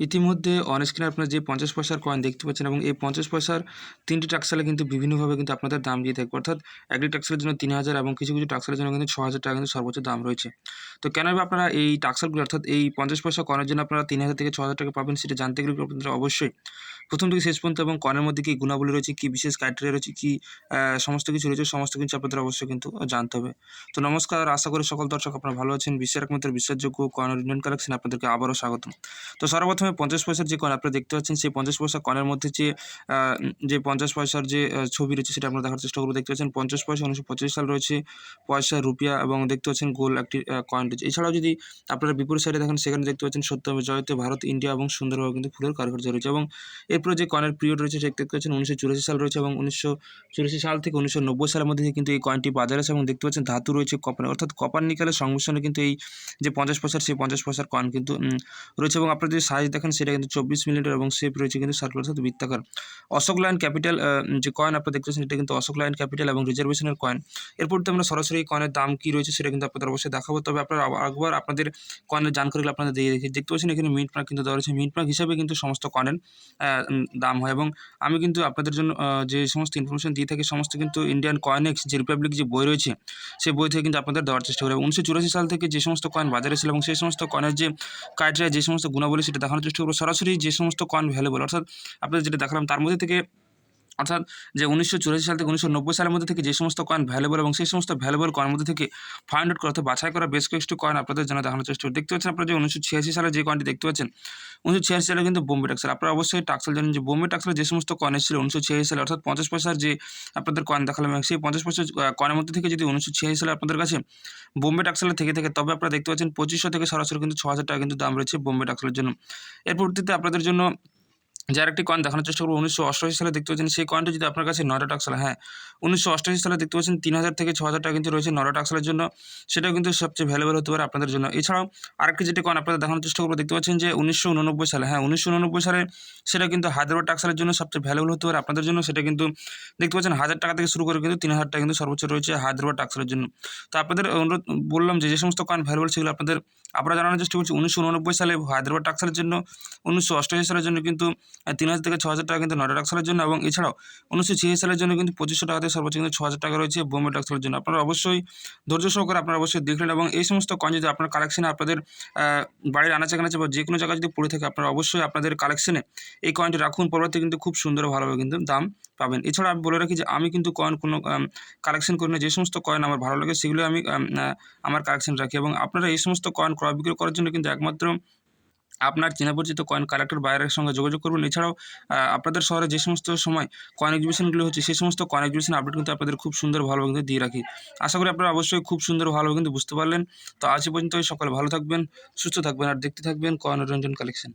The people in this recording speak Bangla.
ইতিমধ্যে অন স্ক্রিনে আপনারা যে পঞ্চাশ পয়সার কয়েন দেখতে পাচ্ছেন এবং এই পঞ্চাশ পয়সার তিনটি টাক্সালে কিন্তু বিভিন্নভাবে কিন্তু আপনাদের দাম দিয়ে থাকবে। অর্থাৎ একটি টাক্সালের জন্য তিন হাজার এবং কিছু কিছু টাক্সালের জন্য কিন্তু ছ হাজার টাকা কিন্তু সর্বোচ্চ দাম রয়েছে। তো কেন আপনারা এই টাক্সালগুলো অর্থাৎ এই পঞ্চাশ পয়সা কয়েনের জন্য আপনারা তিন হাজার থেকে ছ হাজার টাকা পাবেন সেটা জানতে গেলে আপনারা অবশ্যই প্রথম থেকে শেষ পর্যন্ত এবং কয়েনের মধ্যে কী গুণাবলী রয়েছে, কী বিশেষ ক্রাইটেরিয়া রয়েছে, কী সমস্ত কিছু রয়েছে, সমস্ত কিছু আপনাদের অবশ্যই কিন্তু জানতে হবে। তো নমস্কার, আশা করি সকল দর্শক আপনারা ভালো আছেন। বিশ্বের একমাত্র বিশ্বাসযোগ্য কয়েন ইন্ডিয়ান কালেকশন আপনাদেরকে আবারও স্বাগতম। তো সর্বপ্রথমে পঞ্চাশ পয়সার যে কয়েন আপনারা দেখতে পাচ্ছেন, সেই পঞ্চাশ পয়সা কয়েনের মধ্যে যে যে পঞ্চাশ পয়সার যে ছবি রয়েছে সেটা আপনারা দেখার চেষ্টা করব। দেখতে পাচ্ছেন পঞ্চাশ পয়সা উনিশশো পঁচিশ সাল রয়েছে, পয়সা, রুপিয়া এবং দেখতে পাচ্ছেন গোল একটি কয়েন রয়েছে। এছাড়াও যদি আপনারা বিপরীত সাইডে দেখেন, সেখানে দেখতে পাচ্ছেন সত্যম জয়তে ভারত, ইন্ডিয়া এবং সুন্দরভাবে কিন্তু ফুলের কারুকার্য রয়েছে এবং এরপরে যে কয়েনের পিরিয়ড রয়েছে, সেটা দেখতে পাচ্ছেন উনিশশো চুরাশি সাল রয়েছে এবং উনিশশো চুরাশি সাল থেকে উনিশশো নব্বই সালের মধ্যে কিন্তু এই কয়েনটি বাজারে আছে এবং দেখতে পাচ্ছেন ধাতু রয়েছে কপার, অর্থাৎ কপার নিকালের সংমিশ্রণে কিন্তু এই যে পঞ্চাশ পয়সার, সেই পঞ্চাশ পয়সার কয়েন কিন্তু রয়েছে এবং আপনারা যদি সাইজ দেখেন, সেটা কিন্তু চব্বিশ মিলিমিটার এবং শেপ রয়েছে কিন্তু সার্কুলার সাথে বৃত্তাকার। অশোক লাইন ক্যাপিটাল যে কয়েন আপনারা দেখতে পাচ্ছেন এটা কিন্তু অশোক লাইন ক্যাপিটাল এবং রিজার্ভেশনের কয়েন এরপর তো আমরা সরাসরি কয়েনের দাম কী রয়েছে, সেটা কিন্তু আপনাদের অবশ্যই দেখাবো। তবে আপনারা একবার আপনাদের কয়েনের জানকারিগুলো আপনাদের দিয়ে দেখি দেখতে পাচ্ছেন, এখানে মিনিট মার্ক কিন্তু দেওয়া রয়েছে। মিনিট মার্ক হিসাবে কিন্তু সমস্ত কয়েনের দাম হয় এবং আমি কিন্তু আপনাদের জন্য যে সমস্ত ইনফরমেশন দিয়ে থাকি, সমস্ত কিন্তু ইন্ডিয়ান কয়েনেক্স যে রিপাবলিক যে বই রয়েছে, সেই বই থেকে কিন্তু আপনাদের দেওয়ার চেষ্টা করি। উনিশশো সাল থেকে যে সমস্ত কয়েন বাজারে ছিল এবং সেই সমস্ত কয়েনের যে ক্রাইটেরিয়া যে সমস্ত গুণাবলী, সেটা দেখানোর করব সরাসরি যে সমস্ত কয়েন ভ্যালুবল অর্থাৎ আপনাদের যেটা দেখালাম তার মধ্যে থেকে অর্থাৎ যে উনিশশো চুরাশি সাল থেকে উনিশশো নব্বই সালের মধ্যে থেকে যে সমস্ত কয়েন ভ্যালুবল এবং সেই সমস্ত ভ্যালুবল কয়েনের মধ্যে থেকে ফাইন্ড আউট করা বাছাই করা বেশ কয়েকটি কয়েন আপনাদের জন্য দেখানোর চেষ্টা দেখতে পাচ্ছেন আপনারা যে উনিশশো ছিয়াশি সালে যে কয়েনটি দেখতে পাচ্ছেন উনিশশো ছিয়াশি সালে কিন্তু বোম্বে টাক্সাল আপনারা অবশ্যই টাক্সাল জানেন যে বোম্বে টাক্সালে যে সমস্ত কয়েন ছিল উনিশশো ছিয়াশি সালে অর্থাৎ পঞ্চাশ পয়সার যে আপনাদের কয়েন দেখালাম সেই পঞ্চাশ পয়সার আহ, কয়েনের মধ্যে থেকে যদি উনিশশো ছিয়াশি সালে আপনাদের কাছে বোম্বে টাক্সালে থেকে থেকে তবে আপনারা দেখতে পাচ্ছেন পঁচিশশো থেকে সরাসরি কিন্তু ছ হাজার টাকা কিন্তু দাম রয়েছে বোম্বে টাক্সালের জন্য। এর পরবর্তীতে আপনাদের জন্য যে আরেকটি কয়েন দেখানোর চেষ্টা করব, উনিশশো অষ্টআশি সালে দেখতে পাচ্ছেন, সেই কয়েনটা যদি আপনার কাছে নয়টা টাক্সাল হ্যাঁ উনিশশো অষ্টআশি সালে দেখতে পাচ্ছেন, তিন হাজার থেকে ছ হাজার টাকা কিন্তু রয়েছে নয়টা টাক্সালের জন্য। সেটাও কিন্তু সবচেয়ে ভ্যালুয়েবল হতে পারে আপনাদের জন্য। এছাড়াও আরেকটি যেটি কয়েন আপনাদের দেখানোর চেষ্টা করব, দেখতে পাচ্ছেন যে উনিশশো উননব্বই সালে হ্যাঁ উনিশশো উননব্বই সালে সেটা কিন্তু হায়দ্রাবাদ টাক্সালের জন্য সবচেয়ে ভ্যালুয়েবল হতে পারে আপনাদের জন্য। সেটা কিন্তু দেখতে পাচ্ছেন, হাজার টাকা থেকে শুরু করে কিন্তু তিন হাজার টাকা কিন্তু সর্বোচ্চ রয়েছে হায়দ্রাবাদ টাক্সালের জন্য। তো আপনাদের অনুরোধ বললাম যে যে সমস্ত কয়েন ভ্যালুয়েবল সেগুলো আপনাদের, আপনারা জানানোর চেষ্টা করছি, উনিশশো উননব্বই সালে হায়দ্রাবাদ টাক্সালের জন্য, উনিশশো অষ্টআশি সালের জন্য কিন্তু তিন হাজার থেকে ছ হাজার টাকা কিন্তু নটা টাক্সালের জন্য এবং এছাড়াও উনিশশো ছিয়াশি সালের জন্য কিন্তু পঁচিশশো টাকা থেকে সর্বোচ্চ কিন্তু ছ হাজার টাকা রয়েছে বোম্বে টাক্সালের জন্য। আপনারা অবশ্যই ধৈর্য সহকারে আপনারা অবশ্যই দেখলেন এবং এই সমস্ত কয়েন যদি আপনার কালেকশনে আপনাদের বাড়ির আনাচে কানাচে বা যে কোনো জায়গায় যদি পড়ে থাকে, আপনারা অবশ্যই আপনাদের কালেকশনে এই কয়েনটি রাখুন। পরবর্তী কিন্তু খুব সুন্দর ভালোভাবে কিন্তু দাম পাবেন। এছাড়া আমি বলে রাখি যে আমি কিন্তু কয়েন কোনো কালেকশন করি না। যে সমস্ত কয়েন আমার ভালো লাগে সেগুলো আমি আমার কালেকশন রাখি এবং আপনারা এই সমস্ত কয়েন ক্রয় বিক্রয় করার জন্য কিন্তু একমাত্র আপনার চেনা পরিচিত কয়েন কালেক্টর বাইরের সঙ্গে যোগাযোগ করবেন। এছাড়াও আপনাদের শহরে যে সমস্ত সময় কয়েন এক্সিবিশনগুলো হচ্ছে সেই সমস্ত কয়েন এক্সিবিশন আপডেট কিন্তু আপনাদের খুব সুন্দর ভালোভাবে কিন্তু দিয়ে রাখি। আশা করি আপনারা অবশ্যই খুব সুন্দর ভালো কিন্তু বুঝতে পারলেন। তো আজ পর্যন্ত সকলে ভালো থাকবেন, সুস্থ থাকবেন, আর দেখতে থাকবেন কয়েন রঞ্জন কালেকশন